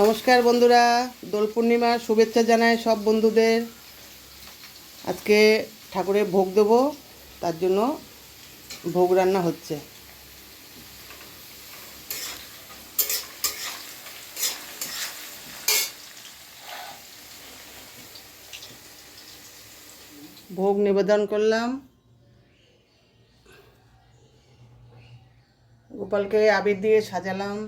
নমস্কার বন্ধুরা, দোল পূর্ণিমার শুভেচ্ছা জানাই সব বন্ধুদের। আজকে ঠাকুরের ভোগ দেবো, তার জন্য ভোগ রান্না হচ্ছে। ভোগ নিবেদন করলাম। গোপালকে আবির দিয়ে সাজালাম।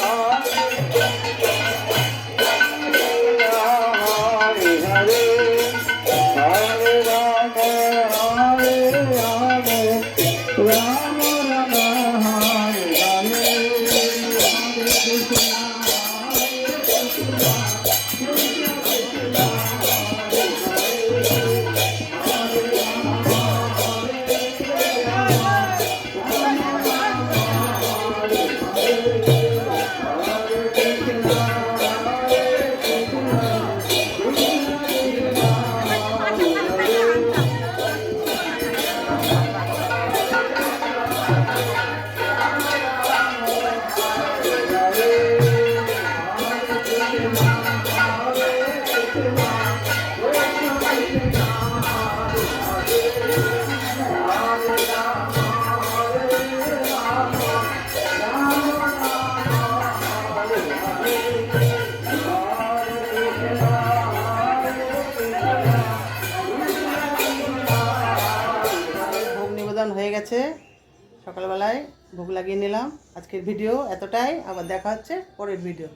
ভোগ নিবেদন হয়ে গেছে। সকালবেলায় ভোগ লাগিয়ে নিলাম। আজকের ভিডিও এতটাই। আবার দেখা হচ্ছে পরের ভিডিও